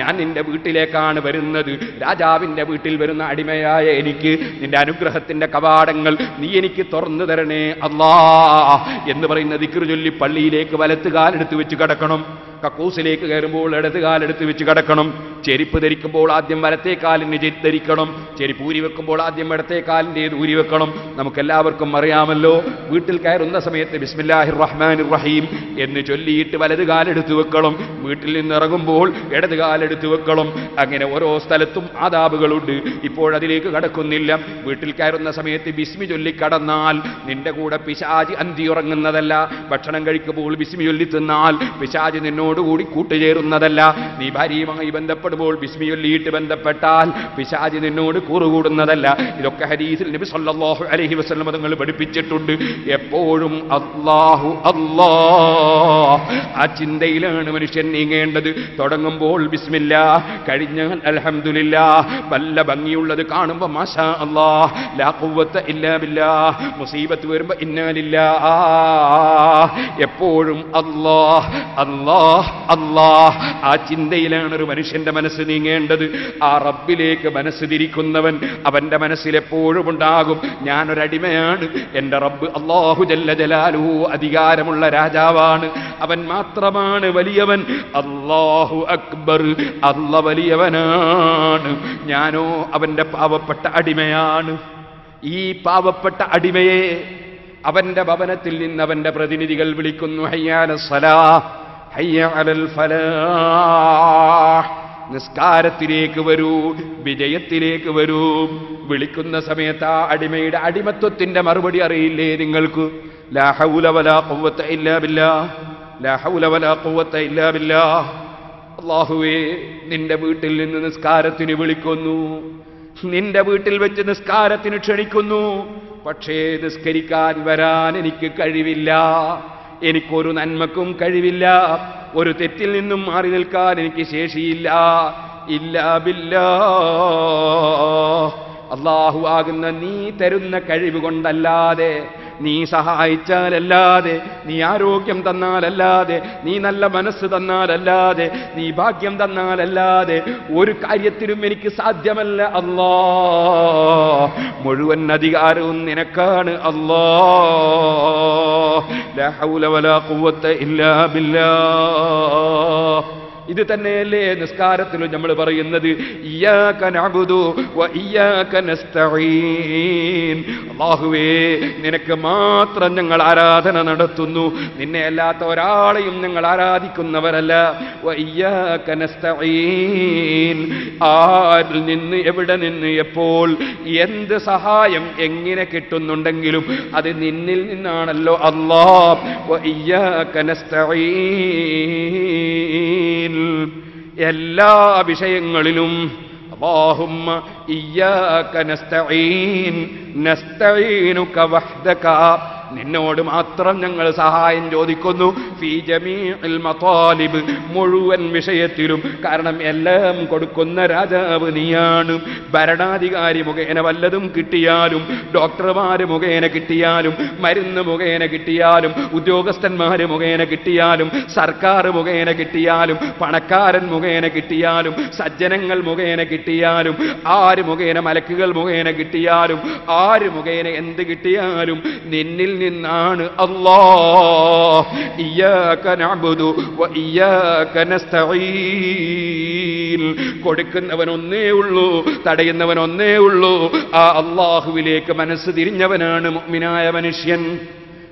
ഞാൻ നിന്റെ വീട്ടിലേക്കാണ് വരുന്നത്. രാജാവിന്റെ വീട്ടിൽ വരുന്ന അടിമയായ എനിക്ക് നിന്റെ അനുഗ്രഹത്തിന്റെ കവാടങ്ങൾ നീ എനിക്ക് തുറന്നു തരണേ അല്ലാ എന്ന് പറയുന്ന ദിക്ർ ചൊല്ലി പള്ളിയിലേക്ക് വലത്തുകാലെടുത്ത് വെച്ച് കിടക്കണം. കക്കൂസിലേക്ക് കയറുമ്പോൾ ഇടത് കാലെടുത്ത് വെച്ച് കിടക്കണം. ചെരിപ്പ് ധരിക്കുമ്പോൾ ആദ്യം വലത്തേ കാലിന് ധരിക്കണം. ചെരിപ്പ് ഊരി വെക്കുമ്പോൾ ആദ്യം ഇടത്തേ കാലിന്റെ ഊരി വെക്കണം. നമുക്കെല്ലാവർക്കും അറിയാമല്ലോ വീട്ടിൽ കയറുന്ന സമയത്ത് ബിസ്മില്ലാഹിർ റഹ്മാൻ റഹീം എന്ന് ചൊല്ലിയിട്ട് വലത് കാലെടുത്ത് വെക്കണം. വീട്ടിൽ നിന്ന് ഇറങ്ങുമ്പോൾ ഇടത് കാലെടുത്ത് വെക്കണം. അങ്ങനെ ഓരോ സ്ഥലത്തും ആദാബുകളുണ്ട്. ഇപ്പോഴതിലേക്ക് കടക്കുന്നില്ല. വീട്ടിൽ കയറുന്ന സമയത്ത് ബിസ്മി ചൊല്ലിക്കടന്നാൽ നിന്റെ കൂടെ പിശാജ് അന്തി ഉറങ്ങുന്നതല്ല ഭക്ഷണം കഴിക്കുമ്പോൾ ബിസ്മി ചൊല്ലി തിന്നാൽ പിശാജ് നിന്നോടുകൂടി കൂട്ടുചേരുന്നതല്ല. നീ ഭാര്യയുമായി ബന്ധപ്പെടുമ്പോൾ ബിസ്മിയൊല്ലിയിട്ട് ബന്ധപ്പെട്ടാൽ പിശാജി നിന്നോട് കൂറുകൂടുന്നതല്ല. ഇതൊക്കെ ഹരീസിൽ നബി സല്ലാഹു അലഹി വസ്ലം തങ്ങൾ പഠിപ്പിച്ചിട്ടുണ്ട്. എപ്പോഴും അള്ളാഹു അള്ളാ ആ ചിന്തയിലാണ് മനുഷ്യൻ നീങ്ങേണ്ടത്. തുടങ്ങുമ്പോൾ ബിസ്മില്ല കഴിഞ്ഞാൽ അലഹമില്ല വല്ല ഭംഗിയുള്ളത് കാണുമ്പോൾ മാഷാ അള്ളാ ലാ ഇല്ലാമില്ല ഇല്ലാ ബില്ലാ മുസീബത്ത് വരുമ്പോ ഇന്നാലില്ല എപ്പോഴും അല്ലാ അല്ലാ അള്ളാഹ്. ആ ചിന്തയിലാണ് ഒരു മനുഷ്യന്റെ മനസ്സ് നീങ്ങേണ്ടത്. ആ റബ്ബിലേക്ക് മനസ്സ് തിരിക്കുന്നവൻ അവന്റെ മനസ്സിൽ എപ്പോഴും ഉണ്ടാകും. ഞാനൊരടിമയാണ്. എന്റെ റബ്ബ് അള്ളാഹു ജല്ല ജലാലു അധികാരമുള്ള രാജാവാണ്. അവൻ മാത്രമാണ് വലിയവൻ. അള്ളാഹു അക്ബർ അല്ല വലിയവനാണ്. ഞാനോ അവന്റെ പാവപ്പെട്ട അടിമയാണ്. ഈ പാവപ്പെട്ട അടിമയെ അവന്റെ ഭവനത്തിൽ നിന്ന് അവന്റെ പ്രതിനിധികൾ വിളിക്കുന്നു. ഹയ്യാന സലാ നിസ്കാരത്തിലേക്ക് വരൂ വിജയത്തിലേക്ക് വരൂ. വിളിക്കുന്ന സമയത്ത് ആ അടിമയുടെ അടിമത്വത്തിന്റെ മറുപടി അറിയില്ലേ നിങ്ങൾക്ക്? അള്ളാഹുവേ നിന്റെ വീട്ടിൽ നിന്ന് നിസ്കാരത്തിന് വിളിക്കുന്നു. നിന്റെ വീട്ടിൽ വെച്ച് നിസ്കാരത്തിന് ക്ഷണിക്കുന്നു. പക്ഷേ നിസ്കരിക്കാൻ വരാൻ എനിക്ക് കഴിവില്ല. എനിക്കൊരു നന്മക്കും കഴിവില്ല. ഒരു തെറ്റിൽ നിന്നും മാറി നിൽക്കാൻ എനിക്ക് ശേഷിയില്ല. ഇല്ല ബില്ലാ. അള്ളാഹു ആകുന്ന നീ തരുന്ന കഴിവ് കൊണ്ടല്ലാതെ നീ സഹായിച്ചാലല്ലാതെ നീ ആരോഗ്യം തന്നാലല്ലാതെ നീ നല്ല മനസ്സ് തന്നാലല്ലാതെ നീ ഭാഗ്യം തന്നാലല്ലാതെ ഒരു കാര്യത്തിലും എനിക്ക് സാധ്യമല്ല അല്ലാ. മുഴുവൻ അധികാരവും നിനക്കാണ് അല്ലാ. ഇല്ലാ ബില്ലാ. ഇത് തന്നെയല്ലേ നിസ്കാരത്തിലും നമ്മൾ പറയുന്നത്? ഇയ്യാക നഅ്ബുദു വ ഇയ്യാക നസ്തഈൻ. അല്ലാഹുവേ നിനക്ക് മാത്രം ഞങ്ങൾ ആരാധന നടത്തുന്നു. നിന്നെ അല്ലാത്ത ഒരാളെയും ഞങ്ങൾ ആരാധിക്കുന്നവരല്ല. ആരിൽ നിന്ന് എവിടെ നിന്ന് എപ്പോൾ എന്ത് സഹായം എങ്ങനെ കിട്ടുന്നുണ്ടെങ്കിലും അത് നിന്നിൽ നിന്നാണല്ലോ നസ്തഈൻ. എല്ലാ വിഷയങ്ങളിലും اللهم إياك نستعين نستعينك وحدك നിന്നോട് മാത്രം ഞങ്ങൾ സഹായം ചോദിക്കുന്നു. മുഴുവൻ വിഷയത്തിലും. കാരണം എല്ലാം കൊടുക്കുന്ന രാജാവ് നീയാണ്. ഭരണാധികാരി മുഖേന വല്ലതും കിട്ടിയാലും ഡോക്ടർമാർ മുഖേന കിട്ടിയാലും മരുന്ന് മുഖേന കിട്ടിയാലും ഉദ്യോഗസ്ഥന്മാർ മുഖേന കിട്ടിയാലും സർക്കാർ മുഖേന കിട്ടിയാലും പണക്കാരൻ മുഖേന കിട്ടിയാലും സജ്ജനങ്ങൾ മുഖേന കിട്ടിയാലും ആര് മുഖേന മലക്കുകൾ മുഖേന കിട്ടിയാലും ആര് മുഖേന എന്ത് കിട്ടിയാലും നിന്നിൽ നിന്നാണ് അള്ളാ വ കൊടുക്കുന്നവൻ ഒന്നേ ഉള്ളൂ തടയുന്നവൻ ഒന്നേ ഉള്ളൂ ആ അള്ളാഹുവിലേക്ക് മനസ്സ് തിരിഞ്ഞവനാണ് മുഅ്മിനായ മനുഷ്യൻ.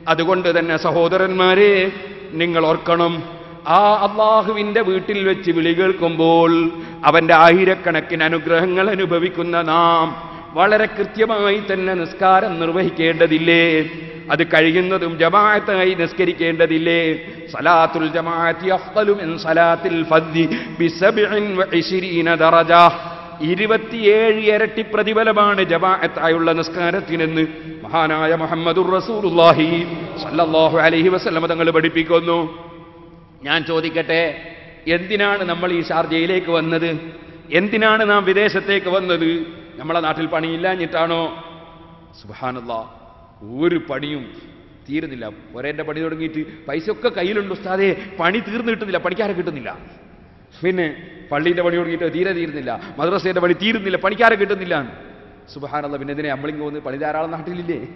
അതുകൊണ്ട് തന്നെ സഹോദരന്മാരെ നിങ്ങൾ ഓർക്കണം ആ അള്ളാഹുവിന്റെ വീട്ടിൽ വെച്ച് വിളി കേൾക്കുമ്പോൾ അവന്റെ ആയിരക്കണക്കിന് അനുഗ്രഹങ്ങൾ അനുഭവിക്കുന്ന നാം വളരെ കൃത്യമായി തന്നെ നിസ്കാരം നിർവഹിക്കേണ്ടതില്ലേ? അത് കഴിയുന്നതും ജമാഅത്തായി നിസ്കരിക്കേണ്ടതില്ലേ? സലാത്തുൽ ജമാഅത്തി അഫ്ദലു മിൻ സലാത്തിൽ ഫദ്ദി ബിസബ്ഇൻ വഇശ്രീന ദറജ. ഇരുപത്തിയേഴ് ഇരട്ടി പ്രതിഫലമാണ് ജമാഅത്തായുള്ള നിസ്കാരത്തിനെന്ന് മഹാനായ മുഹമ്മദുർ റസൂലുള്ളാഹി സല്ലല്ലാഹു അലൈഹി വസല്ലം തങ്ങൾ പഠിപ്പിക്കുന്നു. ഞാൻ ചോദിക്കട്ടെ എന്തിനാണ് നമ്മൾ ഈ ഷാർജയിലേക്ക് വന്നത്? എന്തിനാണ് നാം വിദേശത്തേക്ക് വന്നത്? നമ്മളെ നാട്ടിൽ പണിയില്ലാഞ്ഞിട്ടാണോ? സുബാനല്ല ഒരു പണിയും തീരുന്നില്ല. ഒരേന്റെ പണി തുടങ്ങിയിട്ട് പൈസ ഒക്കെ കയ്യിലുണ്ട് ഉസ്താദേ. പണി തീർന്നു കിട്ടുന്നില്ല. പണിക്കാരെ കിട്ടുന്നില്ല. പിന്നെ പള്ളീന്റെ പണി തുടങ്ങിയിട്ട് തീരെ തീരുന്നില്ല. മദ്രസേന്റെ പണി തീരുന്നില്ല. പണിക്കാരെ കിട്ടുന്നില്ല. സുബഹാനുള്ള പിന്നെ എന്തിനാ നമ്മളിങ്ങ് പോകുന്നത്? പണി ധാരാളം നാട്ടിലില്ലേ?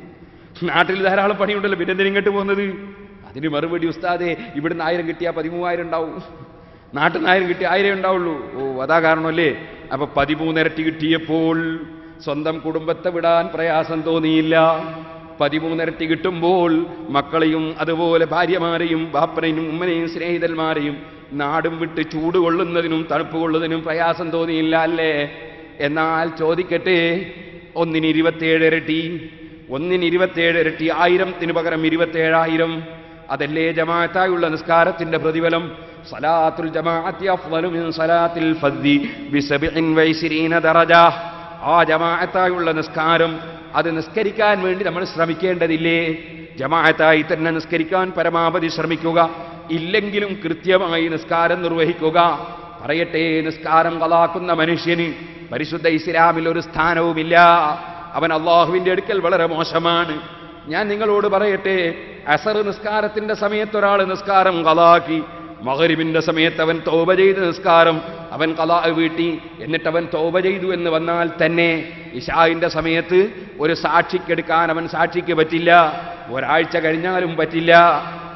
നാട്ടിൽ ധാരാളം പണിയുണ്ടല്ലോ. പിന്നെ എന്തിനാ ഇങ്ങോട്ട് പോകുന്നത്? അതിന് മറുപടി ഉസ്താദേ ഇവിടുന്ന് ആയിരം കിട്ടിയാൽ പതിമൂവായിരം ഉണ്ടാവും. നാട്ടിൽ നിന്ന് ആയിരം കിട്ടിയ ആയിരം ഉണ്ടാവുള്ളൂ. ഓ അതാ കാരണമല്ലേ? അപ്പൊ പതിമൂന്നിരട്ടി കിട്ടിയപ്പോൾ സ്വന്തം കുടുംബത്തെ വിടാൻ പ്രയാസം തോന്നിയില്ല. പതിമൂന്നിരട്ടി കിട്ടുമ്പോൾ മക്കളെയും അതുപോലെ ഭാര്യമാരെയും ബാപ്പനെയും ഉമ്മനെയും സ്നേഹിതന്മാരെയും നാടും വിട്ട് ചൂട് കൊള്ളുന്നതിനും തണുപ്പ് കൊള്ളുന്നതിനും പ്രയാസം തോന്നിയില്ല അല്ലേ? എന്നാൽ ചോദിക്കട്ടെ ഒന്നിന് ഇരുപത്തേഴ് ഇരട്ടി ഒന്നിന് ഇരുപത്തേഴ് ഇരട്ടി ആയിരത്തിന് പകരം ഇരുപത്തേഴായിരം അതല്ലേ ജമാഅത്തായുള്ള നിസ്കാരത്തിന്റെ പ്രതിഫലം? സലാത്തുൽ ജമാഅത്തി അഫ്ളലു മിൻ സലാത്തിൽ ഫദ്ദി ബിസബിഇൻ വൈസിരീന ദറജ. ആ ജമാഅത്തായുള്ള നിസ്കാരം അത് നിസ്കരിക്കാൻ വേണ്ടി നമ്മൾ ശ്രമിക്കേണ്ടതില്ലേ? ജമാഅത്തായി തന്നെ നിസ്കരിക്കാൻ പരമാവധി ശ്രമിക്കുക. ഇല്ലെങ്കിലും കൃത്യമായി നിസ്കാരം നിർവഹിക്കുക. പറയട്ടെ നിസ്കാരം കളാക്കുന്ന മനുഷ്യന് പരിശുദ്ധ ഇസ്ലാമിൽ ഒരു സ്ഥാനവുമില്ല. അവൻ അള്ളാഹുവിന്റെ അടുക്കൽ വളരെ മോശമാണ്. ഞാൻ നിങ്ങളോട് പറയട്ടെ അസർ നിസ്കാരത്തിന്റെ സമയത്ത് ഒരാൾ നിസ്കാരം കലാക്കി മകരിബിന്റെ സമയത്ത് അവൻ തോപ ചെയ്ത് നിസ്കാരം അവൻ കലാ വീട്ടി എന്നിട്ട് അവൻ തോപ ചെയ്തു എന്ന് വന്നാൽ തന്നെ ഇഷായിന്റെ സമയത്ത് ഒരു സാക്ഷിക്കെടുക്കാൻ അവൻ സാക്ഷിക്ക് പറ്റില്ല ഒരാഴ്ച കഴിഞ്ഞാലും പറ്റില്ല.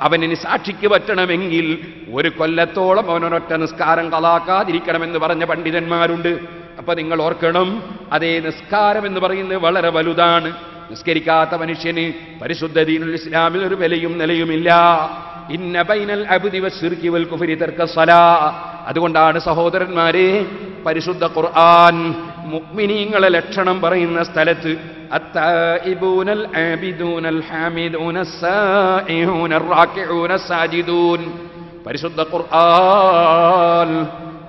അവനിനി സാക്ഷിക്ക് പറ്റണമെങ്കിൽ ഒരു കൊല്ലത്തോളം അവനൊരൊറ്റ നിസ്കാരം കലാക്കാതിരിക്കണമെന്ന് പറഞ്ഞ പണ്ഡിതന്മാരുണ്ട്. അപ്പൊ നിങ്ങൾ ഓർക്കണം അതേ നിസ്കാരം എന്ന് പറയുന്നത് വളരെ വലുതാണ്. നിസ്കരിക്കാത്ത മനുഷ്യന് പരിശുദ്ധ ദീനുൽ ഇസ്ലാമിൽ ഒരു വിലയും നിലയുമില്ല. അതുകൊണ്ടാണ് സഹോദരന്മാരെ പരിശുദ്ധ ഖുർആൻ മുക്മിനീങ്ങളെ ലക്ഷണം പറയുന്ന സ്ഥലത്ത് പരിശുദ്ധ ഖുർആൻ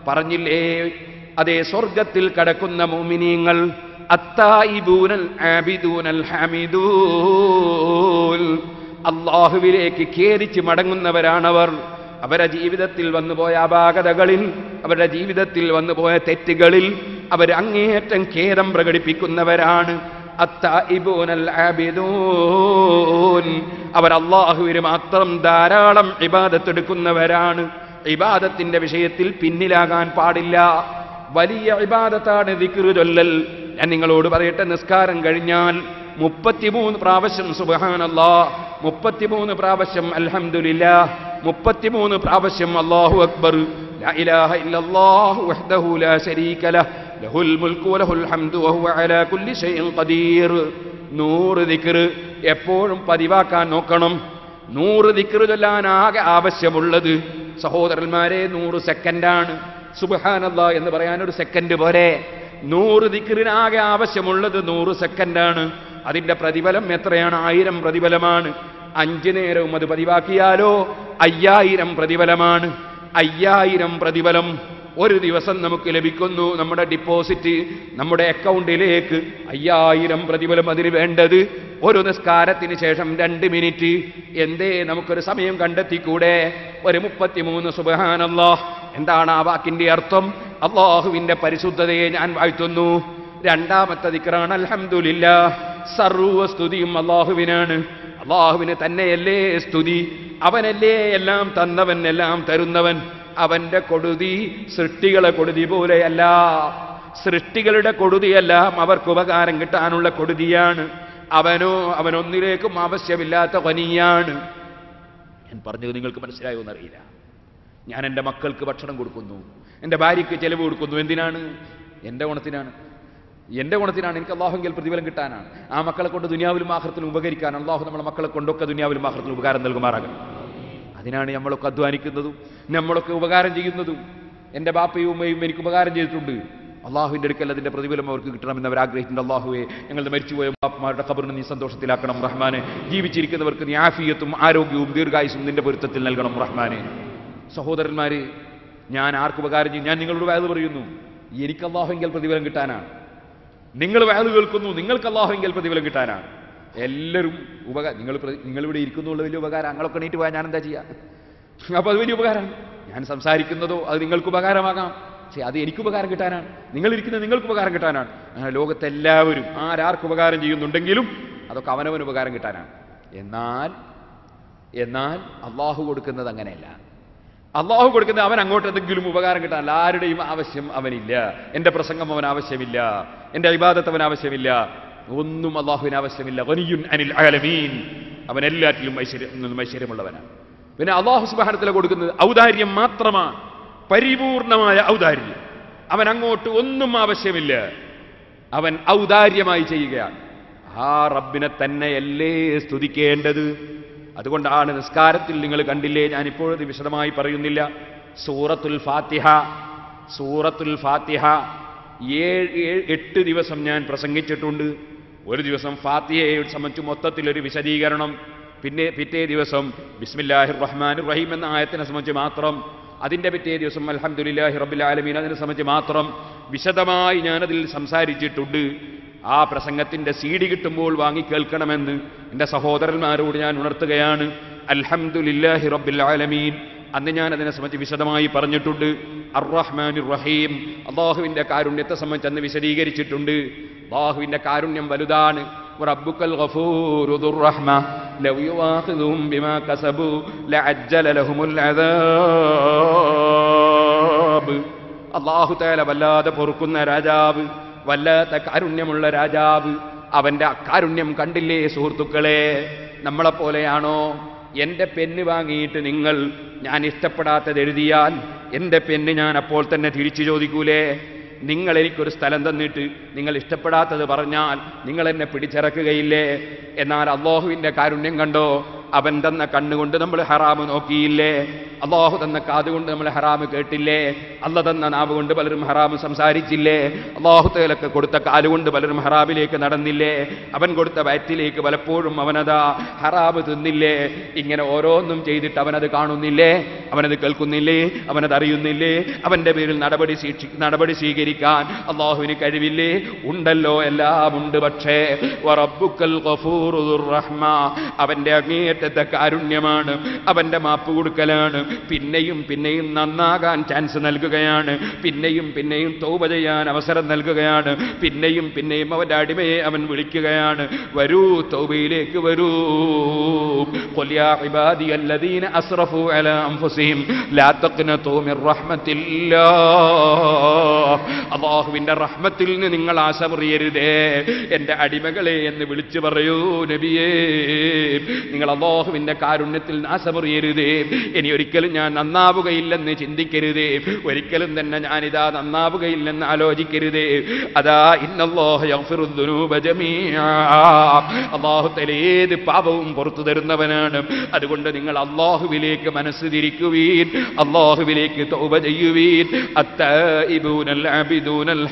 പറഞ്ഞില്ലേ? അതേ സ്വർഗത്തിൽ കടക്കുന്ന മോമിനിയങ്ങൾ അത്തായിബൂനൽ ആബിദൂനൽ ഹാമിദൂൽ അള്ളാഹുവിലേക്ക് ഖേദിച്ച് മടങ്ങുന്നവരാണവർ. അവരുടെ ജീവിതത്തിൽ വന്നുപോയ അപാകതകളിൽ അവരുടെ ജീവിതത്തിൽ വന്നുപോയ തെറ്റുകളിൽ അവർ അങ്ങേയറ്റം ഖേദം പ്രകടിപ്പിക്കുന്നവരാണ്. അവർ അള്ളാഹുവിന് മാത്രം ധാരാളം ഇബാദത്തെടുക്കുന്നവരാണ്. ഇബാദത്തിന്റെ വിഷയത്തിൽ പിന്നിലാകാൻ പാടില്ല. വലിയ ഇബാദത്താണ് ദിക്റ് ഞാൻ നിങ്ങളോട് പറയട്ടെ നിസ്കാരം കഴിഞ്ഞാൽ മുപ്പത്തിമൂന്ന് പ്രാവശ്യം സുബഹാനല്ലാ മുപ്പത്തിമൂന്ന് പ്രാവശ്യം അൽഹംദുലില്ല മുപ്പത്തിമൂന്ന് പ്രാവശ്യം അള്ളാഹു അക്ബർ. എപ്പോഴും പതിവാക്കാൻ നോക്കണം. നൂറ് ദിക്ർ ചൊല്ലാൻ ആകെ ആവശ്യമുള്ളത് സഹോദരന്മാരെ നൂറ് സെക്കൻഡാണ്. സുബഹാനല്ല എന്ന് പറയാൻ ഒരു സെക്കൻഡ് പോരെ. നൂറ് ദിക്കറിനാകെ ആവശ്യമുള്ളത് നൂറ് സെക്കൻഡാണ്. അതിന്റെ പ്രതിഫലം എത്രയാണ്? ആയിരം പ്രതിഫലമാണ്. അഞ്ചു നേരവും അത് പതിവാക്കിയാലോ? അയ്യായിരം പ്രതിഫലമാണ്. അയ്യായിരം പ്രതിഫലം ഒരു ദിവസം നമുക്ക് ലഭിക്കുന്നു നമ്മുടെ ഡിപ്പോസിറ്റ് നമ്മുടെ അക്കൗണ്ടിലേക്ക് അയ്യായിരം പ്രതിഫലം അതിന് വേണ്ടത് ഒരു നിസ്കാരത്തിന് ശേഷം രണ്ട് മിനിറ്റ് എന്തേ? നമുക്കൊരു സമയം കണ്ടെത്തിക്കൂടെ? ഒരു മുപ്പത്തിമൂന്ന് സുബഹാനല്ലോ എന്താണ് ആ വാക്കിന്റെ അർത്ഥം? അള്ളാഹുവിന്റെ പരിശുദ്ധതയെ ഞാൻ വാഴ്ത്തുന്നു. രണ്ടാമത്തെ ദിക്റാണ് അൽഹംദുലില്ല സർവസ്തുതിയും അള്ളാഹുവിനാണ്. അള്ളാഹുവിന് തന്നെയല്ലേ സ്തുതി? അവനല്ലേ എല്ലാം തന്നവൻ എല്ലാം തരുന്നവൻ? അവന്റെ കൊടുതി സൃഷ്ടികളെ കൊടുതി പോലെയല്ല. സൃഷ്ടികളുടെ കൊടുതിയെല്ലാം അവർക്ക് ഉപകാരം കിട്ടാനുള്ള കൊടുതിയാണ്. അവനോ അവനൊന്നിലേക്കും ആവശ്യമില്ലാത്ത വനിയാണ് ഞാൻ പറഞ്ഞത് നിങ്ങൾക്ക് മനസ്സിലായോ എന്നറിയില്ല. ഞാൻ എന്റെ മക്കൾക്ക് ഭക്ഷണം കൊടുക്കുന്നു. എന്റെ ഭാര്യയ്ക്ക് ചെലവ് കൊടുക്കുന്നു. എന്തിനാണ്? എന്റെ ഗുണത്തിനാണ് എന്റെ ഗുണത്തിനാണ് എനിക്ക് അള്ളാഹുങ്കിൽ പ്രതിഫലം കിട്ടാനാണ്. ആ മക്കളെ കൊണ്ട് ദുനിയാവിലും ആഹ്റത്തിലും ഉപകരിക്കാൻ അള്ളാഹു നമ്മളെ മക്കളെ കൊണ്ടൊക്കെ ദുനിയാവിലും ആഹ്റത്തിലും ഉപകാരം നൽകുമാറാകണം അതിനാണ് നമ്മളൊക്കെ അധ്വാനിക്കുന്നതും നമ്മളൊക്കെ ഉപകാരം ചെയ്യുന്നതും. എന്റെ ബാപ്പയും ഉമ്മയും എനിക്ക് ഉപകാരം ചെയ്തിട്ടുണ്ട്. അള്ളാഹുവിന്റെ അടുക്കൽ അതിന്റെ പ്രതിഫലം അവർക്ക് കിട്ടണമെന്ന് അവർ ആഗ്രഹിച്ചിട്ടുണ്ട്. അള്ളാഹുവെ ഞങ്ങളുടെ മരിച്ചുപോയ ബാപ്പമാരുടെ ഖബറിനെ നീ സന്തോഷത്തിലാക്കണം റഹ്മാനെ. ജീവിച്ചിരിക്കുന്നവർക്ക് നീ ആഫിയത്തും ആരോഗ്യവും ദീർഘായുസും നിന്റെ പൊരുത്തത്തിൽ നൽകണം റഹ്മാനെ. സഹോദരന്മാരെ ഞാൻ ആർക്ക് ഉപകാരം ചെയ്യും? ഞാൻ നിങ്ങളോട് വേദ പറയുന്നു. എനിക്ക് അള്ളാഹുവിൽ പ്രതിഫലം കിട്ടാനാണ്. നിങ്ങൾ വേദ കേൾക്കുന്നു നിങ്ങൾക്ക് അള്ളാഹുവിൽ പ്രതിഫലം കിട്ടാനാണ്. എല്ലാവരും ഉപകാരം നിങ്ങൾ പ്ര- നിങ്ങളിവിടെ ഇരിക്കുന്നുള്ള വലിയ ഉപകാരം. അങ്ങളൊക്കെ എണീറ്റ് പോയാൽ ഞാൻ എന്താ ചെയ്യുക അപ്പോൾ അത് വലിയ ഉപകാരമാണ്. ഞാൻ സംസാരിക്കുന്നതോ അത് നിങ്ങൾക്ക് ഉപകാരമാകാം. പക്ഷേ അത് എനിക്ക് ഉപകാരം കിട്ടാനാണ്. നിങ്ങൾ ഇരിക്കുന്നത് നിങ്ങൾക്ക് ഉപകാരം കിട്ടാനാണ്. അങ്ങനെ ലോകത്തെല്ലാവരും ആരാർക്ക് ഉപകാരം ചെയ്യുന്നുണ്ടെങ്കിലും അതൊക്കെ അവനവന് ഉപകാരം കിട്ടാനാണ്. എന്നാൽ എന്നാൽ അള്ളാഹു കൊടുക്കുന്നത് അങ്ങനെയല്ല. അള്ളാഹു കൊടുക്കുന്നത് അവൻ അങ്ങോട്ട് എന്തെങ്കിലും ഉപകാരം കിട്ടാനല്ല ആരുടെയും ആവശ്യം അവനില്ല. എന്റെ പ്രസംഗം അവൻ ആവശ്യമില്ല. എന്റെ ഇബാദത്ത് അവൻ ആവശ്യമില്ല. ഒന്നും അള്ളാഹുവിന് ആവശ്യമില്ല. വനിയുൻ അനിൽ ആലമീൻ അവൻ എല്ലാറ്റിലും ഐശ്വര്യം ഐശ്വര്യമുള്ളവനാണ് പിന്നെ അള്ളാഹു സുബാനത്തിൽ കൊടുക്കുന്നത് ഔദാര്യം മാത്രമാണ്. പരിപൂർണമായ ഔദാര്യം. അവൻ അങ്ങോട്ട് ഒന്നും ആവശ്യമില്ല. അവൻ ഔദാര്യമായി ചെയ്യുകയാണ്. ആ റബ്ബിനെ തന്നെയല്ലേ സ്തുതിക്കേണ്ടത്? അതുകൊണ്ടാണ് നിസ്കാരത്തിൽ നിങ്ങൾ കണ്ടില്ലേ ഞാൻ ഇപ്പോഴത് വിശദമായി പറയുന്നില്ല. സൂറത്തുൽ ഫാത്തിഹ സൂറത്തുൽ ഫാത്തിഹ ഏഴ് എട്ട് ദിവസം ഞാൻ പ്രസംഗിച്ചിട്ടുണ്ട്. ഒരു ദിവസം ഫാത്തിഹയെ സംബന്ധിച്ച് മൊത്തത്തിലൊരു വിശദീകരണം. പിന്നെ പിറ്റേ ദിവസം ബിസ്മില്ലാഹിർ റഹ്മാൻ റഹീം എന്ന ആയത്തിനെ സംബന്ധിച്ച് മാത്രം. അതിന്റെ പിറ്റേ ദിവസം അൽഹംദുലില്ലാഹി റബ്ബിൽ ആലമീൻ അതിനെ സംബന്ധിച്ച് മാത്രം വിശദമായി ഞാനതിൽ സംസാരിച്ചിട്ടുണ്ട്. ആ പ്രസംഗത്തിന്റെ സി ഡി കിട്ടുമ്പോൾ വാങ്ങി കേൾക്കണമെന്ന് എന്റെ സഹോദരന്മാരോട് ഞാൻ ഉണർത്തുകയാണ്. അൽഹംദുലില്ലാഹി റബ്ബിൽ ആലമീൻ. അന്ന് ഞാൻ അതിനെ സംബന്ധിച്ച് വിശദമായി പറഞ്ഞിട്ടുണ്ട്. അർ റഹ്മാൻ റഹീം അള്ളാഹുവിന്റെ കാരുണ്യത്തെ സംബന്ധിച്ച് അന്ന് വിശദീകരിച്ചിട്ടുണ്ട്. അള്ളാഹുവിന്റെ കാരുണ്യം വലുതാണ്. റബ്ബുക്കൽ റഹ്മ. ലൗ ബിമാ ലഅജ്ജല ലഹുമുൽ അദാബ്. അള്ളാഹു തആല വല്ലാതെ പൊറുക്കുന്ന രാജാവ് വല്ലാത്ത കാരുണ്യമുള്ള രാജാവ്. അവന്റെ അക്കാരുണ്യം കണ്ടില്ലേ സുഹൃത്തുക്കളെ? നമ്മളെപ്പോലെയാണോ? എന്റെ പെന്ന് വാങ്ങിയിട്ട് നിങ്ങൾ ഞാൻ ഇഷ്ടപ്പെടാത്തത് എഴുതിയാൽ എന്റെ പെണ്ണ് ഞാൻ അപ്പോൾ തന്നെ തിരിച്ചു ചോദിക്കൂലേ? നിങ്ങൾ എനിക്കൊരു സ്ഥലം തന്നിട്ട് നിങ്ങൾ ഇഷ്ടപ്പെടാത്തത് പറഞ്ഞാൽ നിങ്ങൾ എന്നെ പിടിച്ചിറക്കുകയില്ലേ? എന്നാൽ അള്ളാഹുവിന്റെ കാരുണ്യം കണ്ടോ? അവൻ തന്ന കണ്ണുകൊണ്ട് നമ്മൾ ഹറാമ് നോക്കിയില്ലേ? അള്ളാഹു തന്ന കാതുകൊണ്ട് നമ്മൾ ഹറാമ് കേട്ടില്ലേ? അല്ല തന്ന നാവ് കൊണ്ട് പലരും ഹറാമ് സംസാരിച്ചില്ലേ? അള്ളാഹു തേലൊക്കെ കൊടുത്ത കാലുകൊണ്ട് പലരും ഹറാമിലേക്ക് നടന്നില്ലേ? അവൻ കൊടുത്ത വയറ്റിലേക്ക് പലപ്പോഴും അവനതാ ഹറാമ് തിന്നില്ലേ? ഇങ്ങനെ ഓരോന്നും ചെയ്തിട്ട് അവനത് കാണുന്നില്ലേ? അവനത് കേൾക്കുന്നില്ലേ? അവനത് അറിയുന്നില്ലേ? അവന്റെ പേരിൽ നടപടി ശീക്ഷി നടപടി സ്വീകരിക്കാൻ അള്ളാഹുവിന് കഴിവില്ലേ? ഉണ്ടല്ലോ എല്ലാം ഉണ്ട് പക്ഷേ അവന്റെ ഗഫൂറു അങ്ങേറ്റത്തെ കാരുണ്യമാണ്. അവന്റെ മാപ്പ് കൊടുക്കലാണ്. പിന്നെയും പിന്നെയും നന്നാകാൻ ചാൻസ് നൽകുകയാണ്. പിന്നെയും പിന്നെയും തോവ ചെയ്യാൻ അവസരം നൽകുകയാണ്. പിന്നെയും പിന്നെയും അവന്റെ അടിമയെ അവൻ വിളിക്കുകയാണ്. വരൂ തോവയിലേക്ക് വരൂ. അസ്റഫു അല അംഫുസിഹിം ലാ റഹ്മത്തിൽ നിന്ന് നിങ്ങൾ ആശ പറയരുതേ എന്റെ അടിമകളെ എന്ന് വിളിച്ചു പറയൂ നബിയേ. നിങ്ങൾ അള്ളാഹുവിന്റെ കാരുണ്യത്തിൽ നാശമറിയരുതേ. ഇനി ഒരിക്കലും ഞാൻ നന്നാവുകയില്ലെന്ന് ചിന്തിക്കരുതേ. ഒരിക്കലും തന്നെ ഞാനിതാ നന്നാവുകയില്ലെന്ന് ആലോചിക്കരുതേ. അതാ അള്ളാഹു ഏത് പാപവും പുറത്തു തരുന്നവനാണ്. അതുകൊണ്ട് നിങ്ങൾ അള്ളാഹുവിലേക്ക് മനസ്സ് തിരിക്കുവീൻ. അള്ളാഹുവിലേക്ക് തൗബ ചെയ്യുവീൻ. അത്തൂനൽ അബിദൂനൽ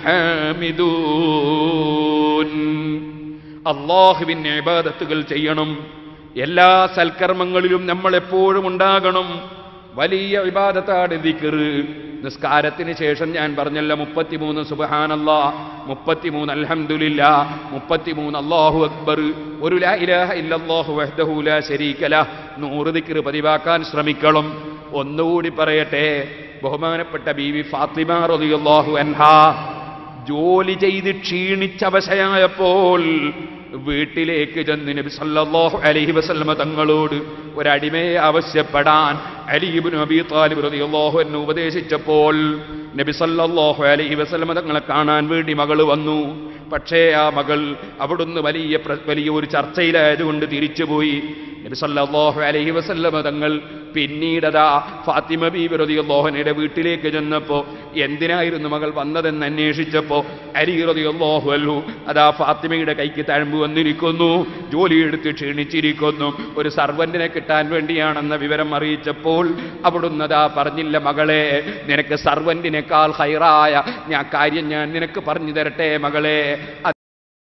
ഇബാദത്തുകൾ ചെയ്യണം. എല്ലാ സൽക്കർമ്മങ്ങളിലും നമ്മൾ എപ്പോഴും ഉണ്ടാകണം. വലിയ വിവാദത്താണ് ദിക്കറ് നിസ്കാരത്തിന് ശേഷം ഞാൻ പറഞ്ഞല്ല മുപ്പത്തിമൂന്ന് സുബഹാനല്ല മുപ്പത്തിമൂന്ന് അൽഹംദുലില്ല മുപ്പത്തിമൂന്ന് അള്ളാഹു അക്ബർ. ഒരു ലാ ഇലാഹ നൂറ് ദിക്റ് പതിവാക്കാൻ ശ്രമിക്കണം. ഒന്നുകൂടി പറയട്ടെ ബഹുമാനപ്പെട്ട ബീവി ഫാത്തിമ റളിയല്ലാഹു അൻഹ ജോലി ചെയ്ത് ക്ഷീണിച്ചവശയായപ്പോൾ വീട്ടിലേക്ക് ചെന്ന് നബി സല്ലല്ലാഹു അലൈഹി വസല്ലമ തങ്ങളോട് ഒരടിമയെ ആവശ്യപ്പെടാൻ അലിബിൻ അബി താലിബ് റളിയല്ലാഹു അൻഹു ഉപദേശിച്ചപ്പോൾ നബി സല്ലല്ലാഹു അലൈഹി വസല്ലമ തങ്ങളെ കാണാൻ വേണ്ടി മകൾ വന്നു. പക്ഷേ ആ മകൾ അവിടുന്ന് വലിയ വലിയ ഒരു ചർച്ചയിലായതുകൊണ്ട് തിരിച്ചുപോയി. നബി സല്ലല്ലാഹു അലൈഹി വസല്ലമ തങ്ങൾ പിന്നീടതാ ഫാത്തിമ ബീബി ലോഹനയുടെ വീട്ടിലേക്ക് ചെന്നപ്പോൾ എന്തിനായിരുന്നു മകൾ വന്നതെന്ന് അന്വേഷിച്ചപ്പോൾ അലി റളിയല്ലാഹു അൻഹു അതാ ഫാത്തിമയുടെ കൈക്ക് തഴമ്പ് വന്നിരിക്കുന്നു ജോലിയെടുത്ത് ക്ഷീണിച്ചിരിക്കുന്നു. ഒരു സർവന്റിനെ കിട്ടാൻ വേണ്ടിയാണെന്ന വിവരം അറിയിച്ചപ്പോൾ അവിടുന്ന് അതാ പറഞ്ഞില്ല മകളെ നിനക്ക് സർവന്റിനേക്കാൾ ഹൈറായ ഞാൻ കാര്യം ഞാൻ നിനക്ക് പറഞ്ഞു തരട്ടെ മകളെ.